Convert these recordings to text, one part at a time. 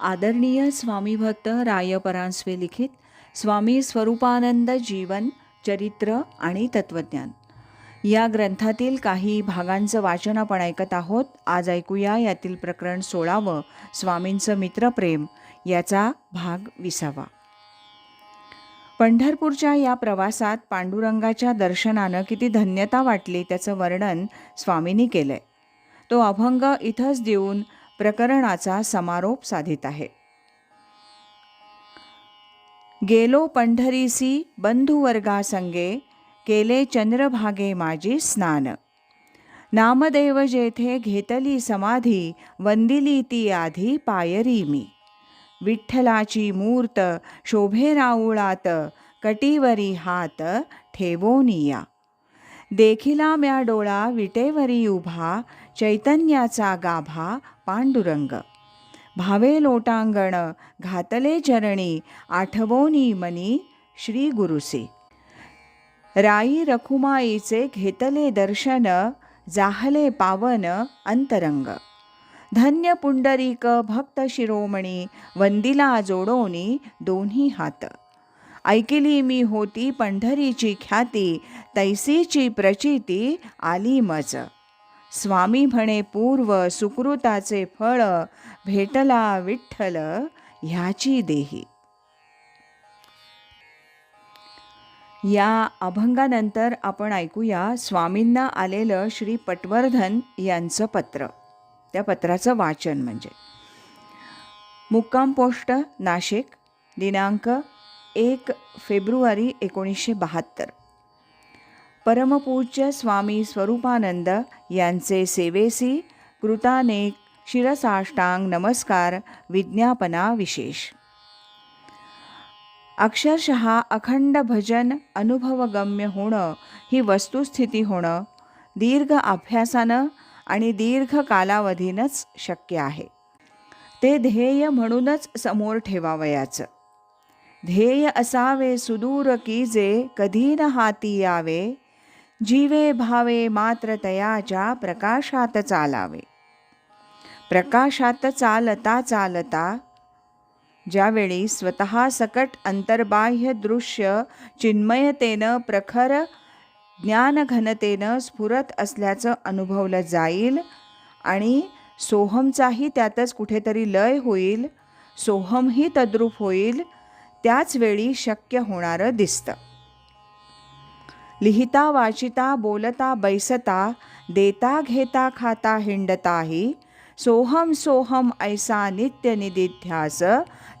आदरणीय स्वामीभक्त रायपरांस्वे लिखित स्वामी स्वरूपानंद जीवन चरित्र आणि तत्वज्ञान. या ग्रंथातील काही भागांचं वाचन आपण ऐकत आहोत. आज ऐकूया यातील प्रकरण सोळावं स्वामींचं मित्रप्रेम याचा भाग विसावा. पंढरपूरच्या या प्रवासात पांडुरंगाच्या दर्शनानं किती धन्यता वाटली त्याचं वर्णन स्वामींनी केलंय. तो अभंग इथंच देऊन प्रकरणाचा समारोप साधित आहे. गेलो पंढरीसी बंधुवर्गासंगे केले चंद्रभागे माझी स्नान. नामदेव जेथे घेतली समाधी वंदिली ती आधी पायरी मी. विठ्ठलाची मूर्त शोभे राऊळात कटीवरी हात ठेवोनिया देखिला म्या डोळा विटेवरी उभा चैतन्याचा गाभा पांडुरंग. भावे लोटांगण घातले चरणी आठवोनी मनी श्री गुरुसी राई रखुमाईचे घेतले दर्शन जाहले पावन अंतरंग. धन्य पुंडरीक भक्त शिरोमणी वंदिला जोडोनी दोन्ही हात. ऐकिली मी होती पंढरीची ख्याती तैसीची प्रचिती आली मज. स्वामी म्हणे पूर्व सुकृताचे फळ भेटला विठ्ठल ह्याची देही. या अभंगानंतर आपण ऐकूया स्वामींना आलेलं श्री पटवर्धन यांचं पत्र. त्या पत्राचं वाचन म्हणजे. मुक्काम पोस्ट नाशिक दिनांक एक फेब्रुवारी एकोणीसशे बहात्तर. परमपूज्य स्वामी स्वरूपानंद यांचे सेवेसी कृतानेक शिरसाष्टांग नमस्कार विज्ञापना विशेष. अक्षरशः अखंड भजन अनुभवगम्य होणं ही वस्तुस्थिती होणं दीर्घ अभ्यासानं आणि दीर्घ कालावधीनंच शक्य आहे. ते ध्येय म्हणूनच समोर ठेवावयाचं. ध्येय असावे सुदूर की जे कधी न हाती यावे? जीवे भावे मात्र तयाच्या प्रकाशात चालावे. प्रकाशात चालता चालता ज्यावेळी स्वतः सकट अंतर्बाह्य दृश्य चिन्मयतेनं प्रखर ज्ञानघनतेनं स्फुरत असल्याचं अनुभवलं जाईल आणि सोहमचाही त्यातच कुठेतरी लय होईल सोहमही तद्रूप होईल त्याच वेळी शक्य होणारं दिसतं. लिहिता वाचिता बोलता बैसता देता घेता खाता हिंडताही सोहम सोहम ऐसा नित्य निदिध्यास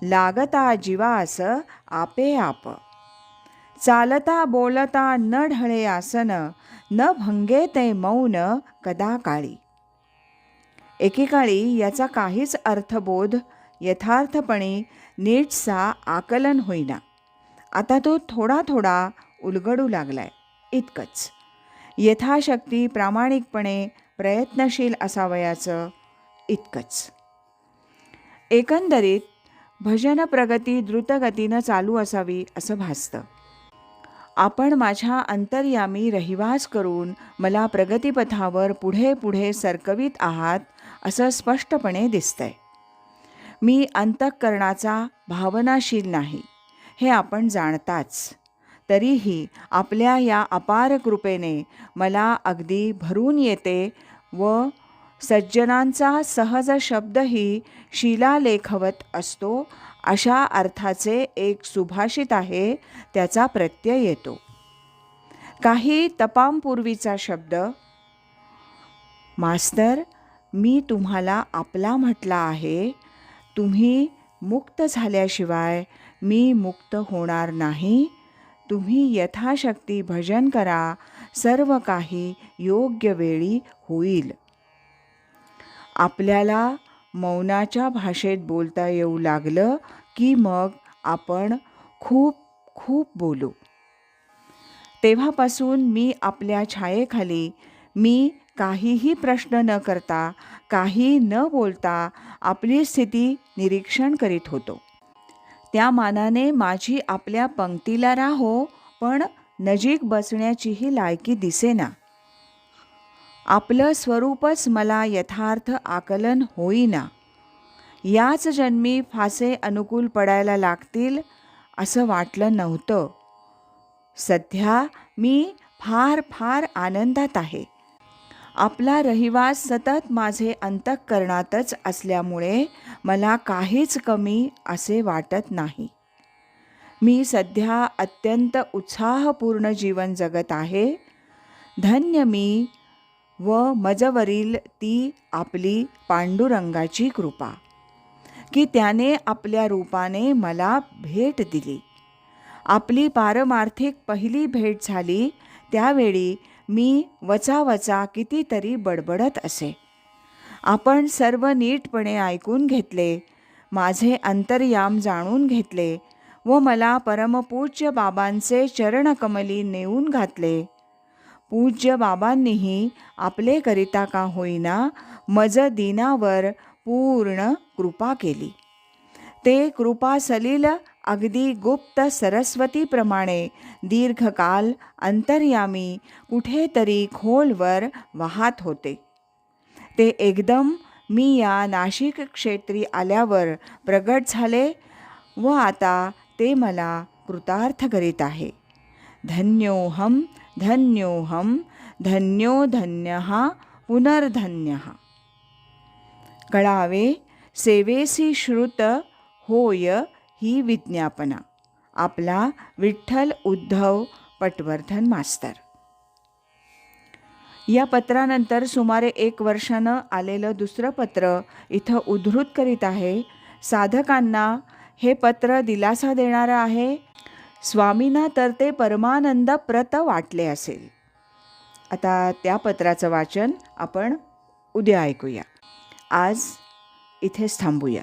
लागता जीवास आपे आप. चालता बोलता न ढळे आसन न भंगे ते मौन कदा काळी. एकेकाळी याचा काहीच अर्थबोध यथार्थपणे नीटसा आकलन होईना. आता तो थोडा थोडा उलगडू लागलाय. इतकंच. यथाशक्ती प्रामाणिकपणे प्रयत्नशील असावयाचं इतकंच. एकंदरीत भजन प्रगती द्रुतगतीनं चालू असावी असं भासतं. आपण माझ्या अंतर्यामी रहिवास करून मला प्रगतीपथावर पुढे पुढे सरकवीत आहात असं स्पष्टपणे दिसतंय. मी अंतःकरणाचा भावनाशील नाही हे आपण जाणताच. तरीही आपल्या या अपार कृपेने मला अगदी भरून येते व सज्जनांचा सहज शब्दही शिलालेखवत असतो अशा अर्थाचे एक सुभाषित आहे त्याचा प्रत्यय येतो. काही तपांपूर्वीचा शब्द मास्तर मी तुम्हाला आपला म्हटला आहे तुम्ही मुक्त झाल्याशिवाय मी मुक्त होणार नाही. तुम्ही यथाशक्ती भजन करा. सर्व काही योग्य वेळी होईल. आपल्याला मौनाच्या भाषेत बोलता येऊ लागलं की मग आपण खूप खूप बोलू. तेव्हापासून मी आपल्या छायेखाली मी काहीही प्रश्न न करता काही न बोलता आपली स्थिती निरीक्षण करीत होतो. त्या मानाने माझी आपल्या पंक्तीला राहो पण नजीक बसण्याचीही लायकी दिसेना. आपलं स्वरूपच मला यथार्थ आकलन होईना. याच जन्मी फासे अनुकूल पडायला लागतील असं वाटलं नव्हतं. सध्या मी फार फार आनंदात आहे. आपला रहिवास सतत माझे अंतःकरणातच असल्यामुळे मला काहीच कमी असे वाटत नाही. मी सध्या अत्यंत उत्साहपूर्ण जीवन जगत आहे. धन्य मी व मजवरील ती आपली पांडुरंगाची कृपा की त्याने आपल्या रूपाने मला भेट दिली. आपली पारमार्थिक पहिली भेट झाली त्यावेळी मी वचावचा कितीतरी बडबडत असे. आपण सर्व नीटपणे ऐकून घेतले माझे अंतर्याम जाणून घेतले व मला परमपूज्य बाबांचे चरणकमली नेऊन घातले. पूज्य बाबांनीही आपले करिता का होईना मज दिनावर पूर्ण कृपा केली. ते कृपा सलील अगदी गुप्त सरस्वतीप्रमाणे दीर्घकाल अंतर्यामी कुठेतरी खोलवर वाहत होते. ते एकदम मी या नाशिक क्षेत्री आल्यावर प्रगट झाले व आता ते मला कृतार्थ करीत आहे. धन्योहम धन्योहम धन्यो धन्य पुनर्धन्य. कळावे सेवेसी श्रुत होय ही विज्ञापना. आपला विठ्ठल उद्धव पटवर्धन मास्तर. या पत्रानंतर सुमारे एक वर्षानं आलेलं दुसरं पत्र इथं उद्धृत करीत आहे साधकांना हे पत्र दिलासा देणारं आहे स्वामींना तर ते परमानंद प्रत वाटले असेल. आता त्या पत्राचं वाचन आपण उद्या ऐकूया. आज इथेच थांबूया.